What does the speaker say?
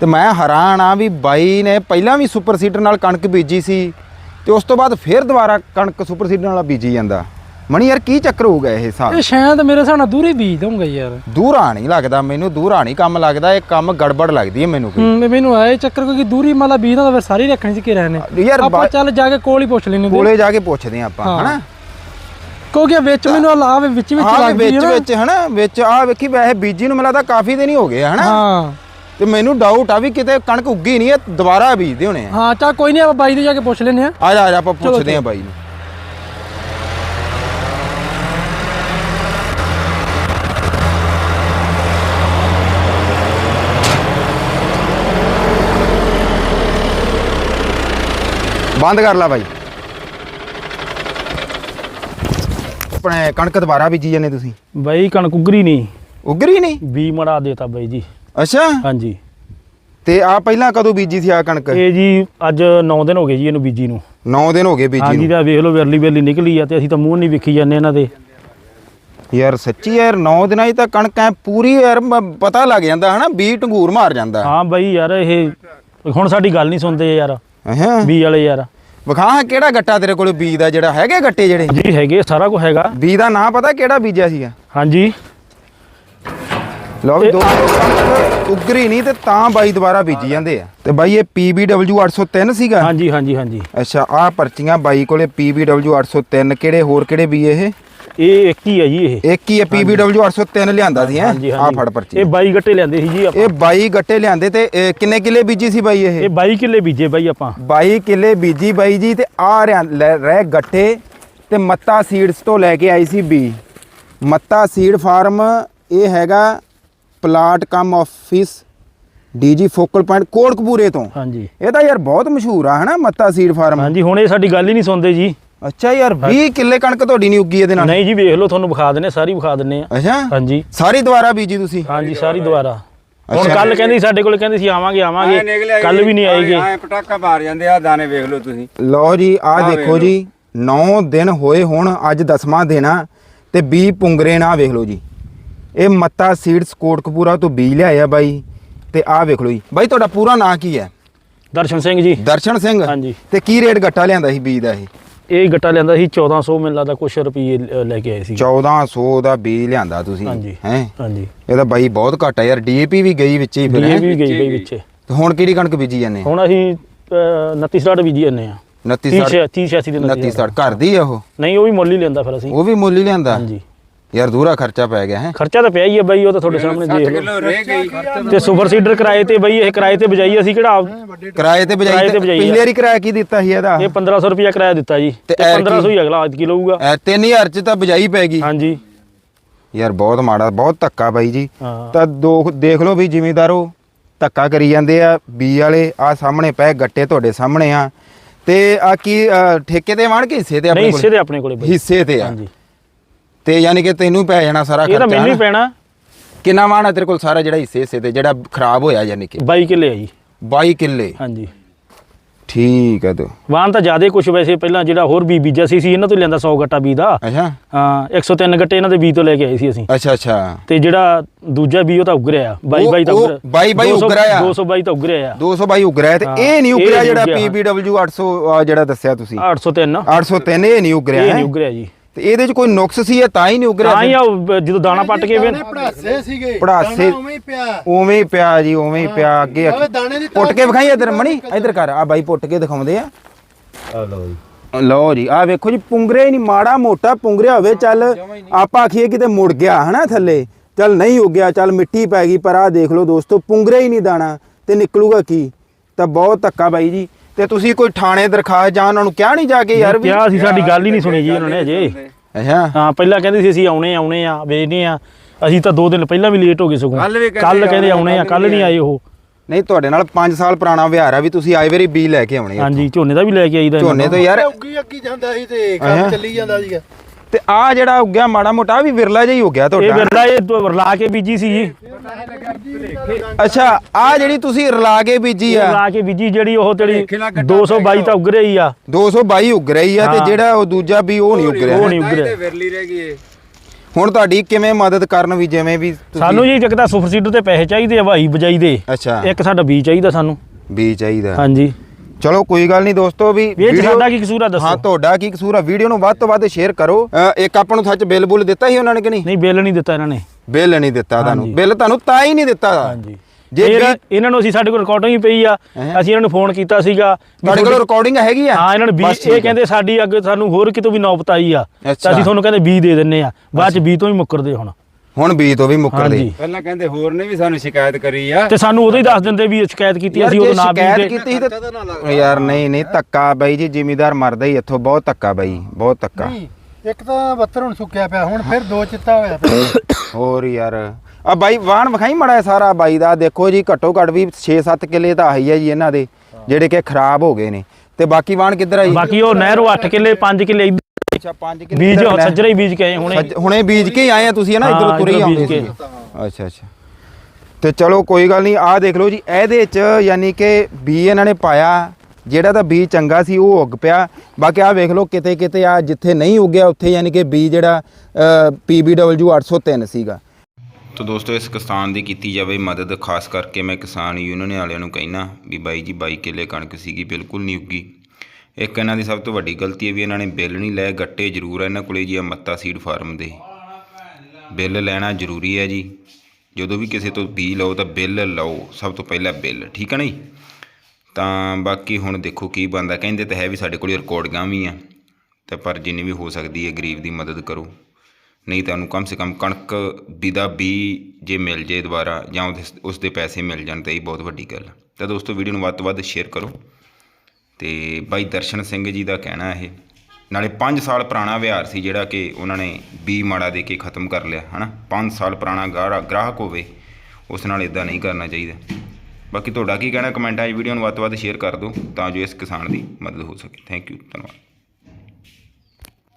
ਤੇ ਮੈਂ ਹੈਰਾਨ ਆ ਵੀ ਬਾਈ ਨੇ ਪਹਿਲਾਂ ਵੀ ਸੁਪਰ ਸੀਡਰ ਨਾਲ ਕਣਕ ਬੀਜੀ ਸੀ ਤੇ ਉਸ ਤੋਂ ਬਾਅਦ ਫਿਰ ਦੁਬਾਰਾ ਕਣਕ ਸੁਪਰ ਸੀਡਰ ਨਾਲ ਬੀਜੀ ਜਾਂਦਾ। ਮਣੀ ਯਾਰ ਕੀ ਚੱਕਰ ਹੋ ਗਿਆ ਇਹ ਸਾਲ? ਇਹ ਸ਼ਾਇਦ ਮੇਰੇ ਹਿਸਾਬ ਨਾਲ ਦੂਰੀ ਬੀਜ ਦਊਂਗਾ ਯਾਰ। ਦੂਰਾ ਨਹੀਂ ਲੱਗਦਾ ਮੈਨੂੰ ਦੂਰਾ ਨਹੀਂ ਕੰਮ ਲੱਗਦਾ ਇਹ ਕੰਮ ਗੜਬੜ ਲੱਗਦੀ ਹੈ ਮੈਨੂੰ ਕੋਈ। ਹੂੰ ਮੈਨੂੰ ਆਏ ਚੱਕਰ ਕਿਉਂਕਿ ਦੂਰੀ ਮਾਲਾ ਬੀਜ ਦਾ ਤਾਂ ਫਿਰ ਸਾਰੀ ਰੱਖਣੀ ਸੀ ਕਿ ਰਹਿਣੇ ਯਾਰ ਆਪਾਂ ਬਾ- ਚੱਲ ਜਾ ਕੇ ਕੋਲ ਹੀ ਪੁੱਛ ਲੈਨੇ ਤੇ ਕੋਲੇ ਜਾ ਕੇ ਪੁੱਛਦੇ ਆ ਆਪਾਂ ਹਾਂ। ਹਨਾ? ਕਿਉਂਕਿ ਇਹ ਵਿੱਚ ਮੈਨੂੰ ਆ ਵਿੱਚ ਵਿੱਚ ਆਹ ਵੀ ਲੱਗਦੀ ਵਿੱਚ ਹੈ ਨਾ। ਵਿੱਚ ਹਨਾ? ਵਿੱਚ ਆ ਵੇਖੀ ਵੈਸੇ ਬੀਜੀ ਨੂੰ ਮਿਲਦਾ ਕਾਫੀ ਦਿਨ ਹੀ ਹੋ ਗਏ ਆ, ਹਨਾ? ਹਾਂ। ਤੇ ਮੈਨੂੰ ਡਾਊਟ ਆ ਵੀ ਕਿਤੇ ਕਣਕ ਉੱਗੀ ਨਹੀਂ ਇਹ ਦੁਬਾਰਾ ਬੀਜਦੇ ਹੋਣੇ ਆ। ਹਾਂ ਚਾ ਕੋਈ ਨਹੀਂ ਆਪਾਂ ਬਾਈ ਦੇ ਜਾ ਕੇ ਪੁੱਛ ਲੈਨੇ ਆ ਆ ਜਾ ਆ ਜਾ ਆਪਾਂ ਪੁੱਛਦੇ ਆ। ਬਾਈ ਨੂੰ। ਬੰਦ ਕਰ ਲਾ ਬਾਈ। ਆਪਣੇ ਕਣਕ ਦੁਬਾਰਾ ਬੀਜੀ ਜਾਂਦੇ ਤੁਸੀਂ। ਬਾਈ ਕਣਕ ਉਗਰੀ ਨਹੀਂ। ਉੱਗਰੀ ਨਹੀਂ? ਵੀ ਮੜਾ ਦੇਤਾ ਬਾਈ ਜੀ। ਅੱਛਾ? ਹਾਂਜੀ। ਤੇ ਆ ਪਹਿਲਾਂ ਕਦੋਂ ਬੀਜੀ ਸੀ ਆ ਕਣਕ? ਇਹ ਜੀ ਅੱਜ 9 ਦਿਨ ਹੋ ਗਏ ਜੀ ਇਹਨੂੰ ਬੀਜੀ ਨੂੰ। 9 ਦਿਨ ਹੋ ਗਏ ਬੀਜੀ ਹਾਂਜੀ ਨੂੰ। ਤਾਂ ਵੇਖ ਲਓ ਵਿਰਲੀ ਵਿਰਲੀ ਨਿਕਲੀ ਆ ਤੇ ਅਸੀਂ ਤਾਂ ਮੂੰਹ ਨਹੀਂ ਵੇਖੀ ਜਾਂਦੇ ਇਹਨਾਂ ਦੇ। ਯਾਰ ਸੱਚੀ ਯਾਰ 9 ਦਿਨਾਂ 'ਚ ਤਾਂ ਕਣਕ ਐ ਪੂਰੀ ਯਾਰ ਮ- ਪਤਾ ਲੱਗ ਜਾਂਦਾ ਹਨਾ ਬੀ ਢੰਗੂਰ ਮਾਰ ਜਾਂਦਾ। ਹਾਂ ਬਾਈ ਯਾਰ ਇਹ ਹੁਣ ਸਾਡੀ ਗੱਲ ਨਹੀਂ ਸੁਣਦੇ ਯਾਰ ਹਾਂ ਬੀ ਵਾਲੇ ਯਾਰ। ਵਿਖਾ ਹਾਂ ਕਿਹੜਾ ਗੱਟਾ ਤੇਰੇ ਕੋਲ ਬੀ ਦਾ ਜਿਹੜਾ ਹੈਗੇ ਗੱਟੇ ਜਿਹੜੇ? ਜੀ ਹੈਗੇ ਸਾਰਾ ਕੁਝ ਹੈਗਾ। ਬੀ ਦਾ ਨਾਂ ਪਤਾ ਕਿਹੜਾ ਬੀਜਿਆ ਸੀਗਾ? ਹਾਂਜੀ। ਲਓ ਵੀ ਦੋ ਉਗਰੀ ਨਹੀਂ ਤੇ ਤਾਂ ਬਾਈ ਦੁਬਾਰਾ ਬੀਜੀ ਜਾਂਦੇ ਆ। ਤੇ ਬਾਈ ਇਹ PBW 803 ਸੀਗਾ? ਹਾਂਜੀ ਹਾਂਜੀ ਹਾਂਜੀ। ਅੱਛਾ ਆ ਪਰਚੀਆਂ ਬਾਈ ਕੋਲੇ PBW 803 ਕਿਹੜੇ ਹੋਰ ਕਿਹੜੇ ਬੀ ਇਹ? ਇਹ ਇੱਕ ਹੀ ਹੈ ਜੀ ਇਹ। ਇੱਕ ਹੀ ਹੈ PBW 803 ਲਿਆਂਦਾ ਸੀ ਹੈ? ਆ ਫੜ ਪਰਚੀ। ਇਹ 22 ਗੱਟੇ ਲੈਂਦੇ ਸੀ ਜੀ ਆਪਾਂ। ਇਹ 22 ਗੱਟੇ ਲਿਆਂਦੇ ਤੇ ਕਿੰਨੇ ਕਿੱਲੇ ਬੀਜੀ ਸੀ ਬਾਈ ਇਹ? ਇਹ 22 ਕਿੱਲੇ ਬੀਜੇ ਬਾਈ ਆਪਾਂ। 22 ਕਿੱਲੇ ਬੀਜੀ ਬਾਈ ਜੀ ਤੇ ਆ ਰਹਿ ਗੱਟੇ ਤੇ ਮੱਤਾ ਸੀਡਸ ਤੋਂ ਲੈ ਕੇ ਆਈ ਸੀ ਬੀ। ਮੱਤਾ ਸੀਡ ਫਾਰਮ ਇਹ ਹੈਗਾ plot cum office D G focal point ਕੋਟਕਪੂਰੇ ਤੋਂ। ਹਾਂਜੀ। ਇਹ ਤਾਂ ਯਾਰ ਬਹੁਤ ਮਸ਼ਹੂਰ ਆ ਹਨਾ ਮੱਤਾ ਸੀਡ ਫਾਰਮ ਹਾਂਜੀ ਹੁਣ ਇਹ ਸਾਡੀ ਗੱਲ ਹੀ ਨਹੀਂ ਸੁਣਦੇ ਜੀ। ਅੱਛਾ ਯਾਰ 20 ਕਿੱਲੇ ਕਣਕ ਤੁਹਾਡੀ ਨਹੀਂ ਉੱਗੀ ਇਹਦੇ ਨਾਲ? ਨਹੀਂ ਜੀ ਵੇਖ ਲਓ ਤੁਹਾਨੂੰ ਵਿਖਾ ਦਿੰਨੇ ਸਾਰੀ ਵਿਖਾ ਦਿੰਨੇ ਆ ਅੱਛਾ? ਹਾਂਜੀ। ਸਾਰੀ ਦੁਬਾਰਾ ਬੀਜੀ ਤੁਸੀਂ? ਹਾਂਜੀ ਸਾਰੀ ਦੁਬਾਰਾ। ਹੁਣ। ਕੱਲ ਕਹਿੰਦੀ ਸਾਡੇ ਕੋਲ ਕਹਿੰਦੇ ਸੀ ਆਵਾਂਗੇ ਆਵਾਂਗੇ। ਕੱਲ ਵੀ ਨਹੀਂ ਆਏਗੇ। ਐ ਪਟਾਕਾ ਮਾਰ ਜਾਂਦੇ ਆ ਦਾਣੇ ਵੇਖ ਲਓ ਤੁਸੀਂ। ਲਓ ਜੀ ਆਹ ਦੇਖੋ ਜੀ 9 ਦਿਨ ਹੋਏ ਹੁਣ ਅੱਜ 10ਵਾਂ ਦਿਨ ਆ ਤੇ ਬੀ ਪੁੰਗਰੇ ਨਾ ਵੇਖ ਲਓ ਜੀ। ਇਹ ਮੱਤਾ ਸੀਡਸ ਕੋਟਕਪੂਰਾ ਤੋਂ ਬੀ ਲਿਆਇਆ ਬਾਈ ਤੇ ਆਹ ਵੇਖ ਲਓ ਜੀ। ਬਾਈ ਤੁਹਾਡਾ ਪੂਰਾ ਨਾਂ ਕੀ ਹੈ? ਦਰਸ਼ਨ ਸਿੰਘ ਜੀ। ਦਰਸ਼ਨ ਸਿੰਘ? ਹਾਂਜੀ। ਤੇ ਕੀ ਰੇਟ ਗੱਟਾ ਲਿਆਂਦਾ ਸੀ ਬੀ ਦਾ ਇਹ? ਇਹ ਗੱਟਾ ਲੈਂਦਾ ਸੀ 1400 ਮੈਨੂੰ ਲੱਗਦਾ ਕੁਛ ਰੁਪਏ ਲ- ਲੈ ਕੇ ਆਏ ਸੀ। 1400 ਦਾ ਬੀ ਲਿਆਂਦਾ ਤੁਸੀਂ ਹਾਂਜੀ। ਹੈ? ਹਾਂਜੀ। ਇਹ ਤਾਂ ਬਾਈ ਬਹੁਤ ਘੱਟ ਆ ਯਾਰ ਡੀਏਪੀ ਵੀ ਗਈ ਵਿੱਚ ਹੀ ਫਿਰ ਇਹ ਹੈਂ? ਵੀ ਗਈ ਬਈ ਵਿੱਚ। ਤੇ ਹੁਣ ਕਿਹੜੀ ਕਣਕ ਬੀਜੀ ਜਾਂਦੇ? ਹੁਣ ਅਸੀਂ 29 ਸਟਾਰਟ ਬੀਜੀ ਜਾਂਦੇ ਆ 29 30 ਸੜ 30 86 ਦੇ 29 ਸੜ ਘਰ ਦੀ ਆ ਉਹ? ਨਹੀਂ ਉਹ ਵੀ ਮੁੱਲ ਹੀ ਲੈਂਦਾ ਫਿਰ ਅਸੀਂ। ਉਹ ਵੀ ਮੁੱਲ ਹੀ ਲਿਆਂਦਾ? ਹਾਂਜੀ। ਯਾਰ ਦੂਰਾ ਖਰਚਾ ਪੈ ਗਿਆ ਹੈ। ਖਰਚਾ ਤਾਂ ਪਿਆ ਹੀ ਹੈ ਬਾਈ ਉਹ ਤਾਂ ਤੁਹਾਡੇ ਸਾਹਮਣੇ ਦੇਖ ਲਓ। ਕਿਲੋ ਰਹਿ ਗਈ। ਤੇ ਸੁਪਰ ਸੀਡਰ ਕਿਰਾਏ ਤੇ ਬਈ ਇਹ ਕਿਰਾਏ ਤੇ ਬਜਾਈ ਅਸੀਂ ਕਿਹੜਾ ਕਿਰਾਏ ਤੇ ਬਜਾਈ ਤੇ ਤੇ। ਪਿਛਲੀ ਵਾਰੀ ਕਿਰਾਇਆ ਕੀ ਦਿੱਤਾ ਸੀ ਇਹਦਾ? ਇਹ 1500 ਰੁਪਿਆ ਕਿਰਾਇਆ ਦਿੱਤਾ ਜੀ। ਤੇ ਤੇ ਐਤਕੀ? 1500 ਹੀ ਅਗਲਾ ਐਤਕੀ ਲਊਗਾ। ਐ 3000 ਚ ਤਾਂ ਬਜਾਈ ਪੈ ਗਈ। ਹਾਂਜੀ। ਯਾਰ ਬਹੁਤ ਮਾੜਾ ਬਹੁਤ ਧੱਕਾ ਬਾਈ ਜੀ। ਤਾਂ ਦੋ ਦੇਖ ਲਓ ਵੀ ਜ਼ਿਮੀਦਾਰੋ ਧੱਕਾ ਕਰੀ ਜਾਂਦੇ ਆ ਬੀ ਵਾਲੇ ਆ ਸਾਹਮਣੇ ਪਏ ਗੱਟੇ ਤੁਹਾਡੇ ਸਾਹਮਣੇ ਆ। ਤੇ ਆ ਕੀ ਠੇਕੇ ਤੇ ਵਾਣ ਕੇ ਹਿੱਸੇ ਤੇ ਆਪਣੇ ਹਿੱਸੇ ਕੋਲ? ਦੇ ਆਪਣੇ ਕੋਲੇ ਹਿੱਸੇ ਤੇ ਆ। ਹਾਂਜੀ। ਤੇ ਯਾਨੀ ਕਿ ਤੈਨੂੰ ਪੈ ਜਾਣਾ ਸਾਰਾ ਇਹ ਤਾਂ ਖਰਚਾ ਮੈਨੂੰ ਹੀ ਹਨਾ? ਪੈਣਾ। ਕਿੰਨਾ ਵਾਣ ਆ ਤੇਰੇ ਕੋਲ ਸਾਰਾ ਜਿਹੜਾ ਹਿੱਸੇ ਹਿੱਸੇ ਤੇ ਜਿਹੜਾ ਖਰਾਬ ਹੋਇਆ ਯਾਨੀ ਕਿ? 22 ਕਿੱਲੇ ਆ ਜੀ। 22 ਕਿੱਲੇ। ਹਾਂਜੀ। ਠੀਕ ਹੈ ਤੋ। ਵਾਹਨ ਤਾਂ ਜ਼ਿਆਦੇ ਕੁਝ ਵੈਸੇ ਪਹਿਲਾਂ ਜਿਹੜਾ ਹੋਰ ਬੀ ਬੀਜਿਆ ਸੀ ਸੀ ਇਹਨਾਂ ਤੋਂ ਹੀ ਲੈਂਦਾ 100 ਗੱਟਾ ਬੀ ਦਾ। ਅੱਛਾ। ਹਾਂ 103 ਗੱਟੇ ਇਹਨਾਂ ਦੇ ਬੀ ਤੋਂ ਲੈ ਕੇ ਆਏ ਸੀ ਅਸੀਂ। ਅੱਛਾ ਅੱਛਾ। ਤੇ ਜਿਹੜਾ ਦੂਜਾ ਬੀ ਉਹ ਤਾਂ ਉਗਰਿਆ 22 ਉਹ- 22 ਤਾਂ ਉਹ ਉਗਰਿਆ। 22 22 ਉਗਰਿਆ। 222 ਤਾਂ ਉਗਰਿਆ 222 ਉਗਰਿਆ ਤੇ ਹਾਂ, ਇਹ ਨਹੀਂ ਇਹ ਉਗਰਿਆ ਨਹੀਂ ਜਿਹੜਾ ਉਗਰਿਆ, ਹਾਂ। PBW 800 ਆ ਜਿਹੜਾ ਦੱਸਿਆ ਤੁਸੀਂ। 803 803 ਇਹ ਨਹੀਂ ਉਗਰਿਆ ਇਹ ਹੈਂ? ਨਹੀਂ ਉਗਰਿਆ ਜੀ। ਤੇ ਇਹਦੇ ਚ ਕੋਈ ਨੁਕਸ ਸੀ ਇਹ ਤਾਂ ਹੀ ਨਹੀਂ ਉਗਰਿਆ ਤਾਂ ਹੀ ਆ ਉਹ ਜਦੋਂ ਦਾਣਾ ਪੱਟ ਕੇ ਵੇ ਪੜਾਸੇ ਸੀਗੇ। ਪੜਾਸੇ- ਦਾਣਾ ਉਵੇਂ ਹੀ ਪਿਆ। ਉਵੇਂ ਹੀ ਪਿਆ ਜੀ ਉਵੇਂ ਹੀ ਪਿਆ ਅੱਗੇ ਦਾਣੇ ਦੀ ਪੁੱਟ ਕੇ ਵਿਖਾਈ ਇਧਰ ਮਣੀ ਇਧਰ ਕਰ। ਆ ਬਾਈ ਪੁੱਟ ਕੇ ਦਿਖਾਉਂਦੇ ਆ। ਲਓ ਜੀ। ਆ ਵੇਖੋ ਜੀ ਪੁੰਗਰੇ ਹੀ ਨਹੀਂ ਮਾੜਾ ਮੋਟਾ ਪੁੰਗਰਿਆ ਹੋਵੇ ਚੱਲ ਆਪਾਂ ਆਖੀਏ ਕਿਤੇ ਮੁੜ ਗਿਆ ਹਨਾ ਥੱਲੇ। ਚੱਲ ਨਹੀਂ ਉੱਗਿਆ ਚੱਲ ਮਿੱਟੀ ਪੈ ਗਈ ਪਰ ਆ ਦੇਖ ਲਓ ਦੋਸਤੋ ਪੁੰਗਰੇ ਹੀ ਨਹੀਂ ਦਾਣਾ ਤੇ ਨਿਕਲੂਗਾ ਕੀ? ਤਾਂ ਬਹੁਤ ਧੱਕਾ ਬਾਈ ਜੀ। ਤੇ ਤੁਸੀਂ ਕੋਈ ਥਾਣੇ ਦਰਖਾਸਤ ਜਾਂ ਉਹਨਾਂ ਨੂੰ ਕਿਹਾ ਨਹੀਂ ਜਾ ਕੇ ਯਾਰ ਵੀ? ਕਿਹਾ ਸੀ ਸਾਡੀ ਗੱਲ ਹੀ ਨਹੀਂ ਸੁਣੀ ਜੀ ਉਹਨਾਂ ਨੇ ਅਜੇ। ਅੱਛਾ। ਹਾਂ ਪਹਿਲਾਂ ਕਹਿੰਦੇ ਸੀ ਅਸੀਂ ਆਉਣੇ ਆਉਣੇ ਆ ਵੇਚਨੇ ਆ। ਅਸੀਂ ਤਾਂ 2 ਦਿਨ ਪਹਿਲਾਂ ਵੀ ਲੇਟ ਹੋ ਗਏ ਸਗੋਂ। ਕੱਲ੍ਹ ਵੀ ਕਹਿੰਦੇ ਕੱਲ ਕਹਿੰਦੇ ਆਉਣੇ ਆ ਕੱਲ ਨਹੀਂ ਆਏ ਉਹ। ਨਹੀਂ ਤੁਹਾਡੇ ਨਾਲ 5 ਸਾਲ ਪੁਰਾਣਾ ਵਿਹਾਰ ਆ ਵੀ ਤੁਸੀਂ ਆਏ ਵਾਰੀ ਬੀ ਲੈ ਕੇ ਆਉਣੇ ਹਾਂਜੀ ਝੋਨੇ ਦਾ ਵੀ ਲੈ ਕੇ ਆਈਦਾ ਝੋਨੇ। ਤੋਂ ਯਾਰ ਉੱਗੀ ਅੱਗੀ ਜਾਂਦਾ ਸੀ ਤੇ ਕੰਮ ਚੱਲੀ ਜਾਂਦਾ ਸੀਗਾ। ਤੇ ਆ ਜਿਹੜਾ ਉੱਗਿਆ ਮਾੜਾ ਮੋਟਾ ਆਹ ਵੀ ਵਿਰਲਾ ਜਿਹਾ ਹੀ ਹੋ ਗਿਆ ਇਹ ਤੁਹਾਡਾ। ਵਿਰਲਾ ਇਹ ਦੋ ਰਲਾ ਕੇ ਬੀਜੀ ਸੀ ਜੀ। ਅੱਛਾ ਆ ਜਿਹੜੀ ਤੁਸੀਂ ਰਲਾ ਕੇ ਬੀਜੀ ਆ। ਰਲਾ ਕੇ ਬੀਜੀ ਜਿਹੜੀ ਉਹ ਤੇਰੀ 222 ਤਾਂ ਉਗਰੇ ਹੀ ਆ। 222 ਉੱਗ ਰਹੀ ਆ ਤੇ ਹਾਂ। ਜਿਹੜਾ ਉਹ ਦੂਜਾ ਵੀ ਉਹ ਨਹੀਂ ਉੱਗ ਉਹ ਰਿਹਾ। ਨਹੀਂ ਉਗਰਿਆ ਤੇ ਵਿਰਲੀ ਰਹਿ ਗਈ ਇਹ। ਹੁਣ ਤੁਹਾਡੀ ਕਿਵੇਂ ਮਦਦ ਕਰਨ ਵੀ ਜਿਵੇਂ ਵੀ ਤੁਸੀਂ- ਸਾਨੂੰ ਜੀ ਇੱਕ ਤਾਂ ਸੁਪਰ ਸੀਡਰ ਤੇ ਪੈਸੇ ਚਾਹੀਦੇ ਆ ਹਵਾਈ ਬਜਾਈ ਦੇ। ਅੱਛਾ। ਇੱਕ ਸਾਡਾ ਬੀ ਚਾਹੀਦਾ ਸਾਨੂੰ। ਵੀ ਚਾਹੀਦਾ। ਹਾਂਜੀ। ਚਲੋ ਕੋਈ ਗੱਲ ਨਹੀਂ ਦੋਸਤੋ ਵੀ ਇਹ 'ਚ video- ਸਾਡਾ ਕੀ ਕਸੂਰ ਆ ਦੱਸੋ। ਹਾਂ ਤੁਹਾਡਾ ਕੀ ਕਸੂਰ ਆ? ਵੀਡੀਓ ਨੂੰ ਵੱਧ ਤੋਂ ਵੱਧ ਸ਼ੇਅਰ ਕਰੋ। ਅ, ਇੱਕ ਆਪਾਂ ਨੂੰ ਸੱਚ ਬਿੱਲ ਬੁੱਲ ਦਿੱਤਾ ਸੀ ਉਹਨਾਂ ਨੇ ਕਿ ਨਹੀਂ? ਨਹੀਂ ਬਿੱਲ ਨਹੀਂ ਦਿੱਤਾ ਇਹਨਾਂ ਨੇ। ਬਿੱਲ ਨਹੀਂ ਦਿੱਤਾ ਤੁਹਾਨੂੰ। ਬਿੱਲ ਤੁਹਾਨੂੰ ਤਾਂ ਹੀ ਨਹੀਂ ਦਿੱਤਾ। ਹਾਂਜੀ। ਜੇ ਵੀ- ਇਹਨਾਂ ਨੂੰ ਅਸੀਂ ਸਾਡੇ ਕੋਲ ਰਿਕਾਰਡਿੰਗ ਹੀ ਪਈ ਆ? ਅਸੀਂ ਇਹਨਾਂ ਨੂੰ ਫੋਨ ਕੀਤਾ ਸੀਗਾ। ਵੀ ਤੁਹਾਡੇ ਕੋਲ ਰਿਕਾਰਡਿੰਗ ਹੈਗੀ ਆ? ਹਾਂ ਇਹਨਾਂ ਨੇ ਬਸ ਠੀਕ ਇਹ। ਕਹਿੰਦੇ ਸਾਡੀ ਅੱਗੇ ਸਾਨੂੰ ਹੋਰ ਕਿਤੋਂ ਵੀ ਨੌਬਤ ਆਈ ਆ। ਅੱਛਾ। ਤਾਂ ਅਸੀਂ ਤੁਹਾਨੂੰ ਕਹਿੰਦੇ ਬੀ ਦੇ ਦਿੰਨੇ ਆ। ਬਾਅਦ ਚ ਬੀ ਤੋਂ ਹੀ ਮੁੱਕਰਦੇ ਹੁਣ। ਹੁਣ ਵੀ ਤੋਂ ਵੀ ਮੁੱਕਰਦੇ ਹਾਂਜੀ। ਪਹਿਲਾਂ ਕਹਿੰਦੇ ਹੋਰ ਨੇ ਵੀ ਸਾਨੂੰ ਸ਼ਿਕਾਇਤ ਕਰੀ ਆ। ਤੇ ਸਾਨੂੰ ਉਦੋਂ ਹੀ ਦੱਸ ਦਿੰਦੇ ਵੀ ਇਹ ਸ਼ਿਕਾਇਤ ਕੀਤੀ ਅਸੀਂ ਉਦੋਂ ਨਾ ਸ਼ਿਕਾਇਤ ਬੀਜਦੇ ਕੀਤੀ ਸੀ ਤੇ ਯਾਰ ਨਹੀਂ ਨਹੀਂ ਧੱਕਾ ਬਾਈ ਜੀ ਜ਼ਿਮੀਦਾਰ ਮਰਦਾ ਹੀ ਇੱਥੋਂ ਬਹੁਤ ਧੱਕਾ ਬਾਈ ਬਹੁਤ ਧੱਕਾ। ਨਹੀਂ ਇੱਕ ਤਾਂ ਬੱਤਰ ਹੁਣ ਸੁੱਕਿਆ ਪਿਆ ਹੁਣ ਫਿਰ ਦੋ ਚਿੱਤਾ ਹੋਇਆ ਪਿਆ। ਹੋਰ ਯਾਰ ਆ ਬਾਈ ਵਾਹਣ ਵਿਖਾਈ ਮੜਾ ਸਾਰਾ ਬਾਈ ਦਾ ਦੇਖੋ ਜੀ ਘੱਟੋ ਘੱਟ ਵੀ 6-7 ਕਿੱਲੇ ਤਾਂ ਆਹੀ ਹੈ ਜੀ ਇਹਨਾਂ ਦੇ ਜਿਹੜੇ ਕਿ ਖਰਾਬ ਹੋ ਗਏ ਨੇ। ਤੇ ਬਾਕੀ ਵਾਹਣ ਕਿੱਧਰ ਆਈ ਬਾਕੀ ਉਹ ਨਹਿਰੋਂ 8 ਕਿੱਲੇ 5 ਕਿੱਲੇ ਅੱਛਾ 5 ਬੀਜ ਸੱਜਰੇ ਹੀ ਬੀਜ ਕੇ ਆਏ ਹੁਣੇ। ਸੱਜ- ਹੁਣੇ ਬੀਜ ਕੇ ਹੀ ਆਏ ਆ ਤੁਸੀਂ ਹੈ ਨਾ? ਹਾਂ, ਇਧਰੋਂ ਤੁਰੇ ਹੀ ਇੱਧਰੋਂ ਆਉਂਦੇ ਬੀਜ ਸੀ ਅੱਛਾ ਅੱਛਾ। ਤੇ ਚਲੋ ਕੋਈ ਗੱਲ ਨਹੀਂ ਆਹ ਦੇਖ ਲਓ ਜੀ ਇਹਦੇ ਚ ਯਾਨੀ ਕਿ ਬੀ ਇਹਨਾਂ ਨੇ ਪਾਇਆ ਜਿਹੜਾ ਤਾਂ ਬੀ ਚੰਗਾ ਸੀ ਉਹ ਉੱਗ ਪਿਆ। ਬਾਕੀ ਆਹ ਵੇਖ ਲਓ ਕਿਤੇ ਕਿਤੇ ਆ ਜਿੱਥੇ ਨਹੀਂ ਉੱਗਿਆ ਉੱਥੇ ਯਾਨੀ ਕਿ ਬੀ ਜਿਹੜਾ PBW 803 ਸੀਗਾ। ਤੋ ਦੋਸਤੋ ਇਸ ਕਿਸਾਨ ਦੀ ਕੀਤੀ ਜਾਵੇ ਮਦਦ ਖਾਸ ਕਰਕੇ ਮੈਂ ਕਿਸਾਨ ਯੂਨੀਅਨ ਵਾਲਿਆਂ ਨੂੰ ਕਹਿਣਾ ਵੀ ਬਾਈ ਜੀ ਬਾਈ ਕਿੱਲੇ ਕਣਕ ਸੀਗੀ ਬਿਲਕੁਲ ਨਹੀਂ ਉੱਗੀ। ਇੱਕ ਇਹਨਾਂ ਦੀ ਸਭ ਤੋਂ ਵੱਡੀ ਗਲਤੀ ਹੈ ਵੀ ਇਹਨਾਂ ਨੇ ਬਿੱਲ ਨਹੀਂ ਲਏ, ਗੱਟੇ ਜ਼ਰੂਰ ਆ, ਇਹਨਾਂ ਕੋਲੇ ਜੀ ਆ ਮੱਤਾ ਸੀਡ ਫਾਰਮ ਦੇ। ਬਿੱਲ ਲੈਣਾ ਜ਼ਰੂਰੀ ਹੈ ਜੀ। ਜਦੋਂ ਵੀ ਕਿਸੇ ਤੋਂ ਬੀ ਲਓ ਤਾਂ ਬਿੱਲ ਲਓ, ਸਭ ਤੋਂ ਪਹਿਲਾਂ ਬਿੱਲ, ਠੀਕ ਹੈ ਨਾ ਜੀ ਤਾਂ ਬਾਕੀ ਹੁਣ ਦੇਖੋ ਕੀ ਬੰਦਾ ਕਹਿੰਦੇ ਤਾਂ ਹੈ ਵੀ ਸਾਡੇ ਕੋਲ ਰਿਕਾਰਡਿੰਗਾਂ ਵੀ ਆ, ਤੇ ਪਰ ਜਿੰਨੀ ਵੀ ਹੋ ਸਕਦੀ ਹੈ ਗਰੀਬ ਦੀ ਮਦਦ ਕਰੋ। ਨਹੀਂ ਤਾਂ ਉਹਨੂੰ ਕਮ ਸੇ ਕਮ ਕਣਕ ਵਿਦਾ ਬੀ ਜੇ ਮਿਲ ਜੇ ਦੁਬਾਰਾ ਜਾਂ ਉਹਦੇ- ਉਸ ਦੇ ਪੈਸੇ ਮਿਲ ਜਾਣ ਤਾਂ ਇਹ ਬਹੁਤ ਵੱਡੀ ਗੱਲ ਤਾਂ ਦੋਸਤੋ, ਵੀਡੀਓ ਨੂੰ ਵੱਧ ਤੋਂ ਵੱਧ ਸ਼ੇਅਰ ਕਰੋ। ਤੇ ਬਾਈ ਦਰਸ਼ਨ ਸਿੰਘ ਜੀ ਦਾ ਕਹਿਣਾ ਇਹ। ਨਾਲੇ 5 ਸਾਲ ਪੁਰਾਣਾ ਵਿਹਾਰ ਸੀ ਜਿਹੜਾ ਕਿ ਉਹਨਾਂ ਨੇ ਬੀ ਮਾੜਾ ਦੇ ਕੇ ਖਤਮ ਕਰ ਲਿਆ, ਹਨਾ? 5 ਸਾਲ ਪੁਰਾਣਾ ਗਾਹਰਾ- ਗ੍ਰਾਹਕ ਹੋਵੇ, ਉਸ ਨਾਲ ਇਦਾਂ ਨਹੀਂ ਕਰਨਾ ਚਾਹੀਦਾ। ਬਾਕੀ ਤੁਹਾਡਾ ਕੀ ਕਹਿਣਾ? ਕਮੈਂਟਾਂ 'ਚ ਵੀਡੀਓ ਨੂੰ ਵੱਧ ਤੋਂ ਵੱਧ ਸ਼ੇਅਰ ਕਰ ਦਿਓ ਤਾਂ ਜੋ ਇਸ ਕਿਸਾਨ ਦੀ ਮਦਦ ਹੋ ਸਕੇ। ਥੈਂਕ ਯੂ ਧੰਨਵਾਦ।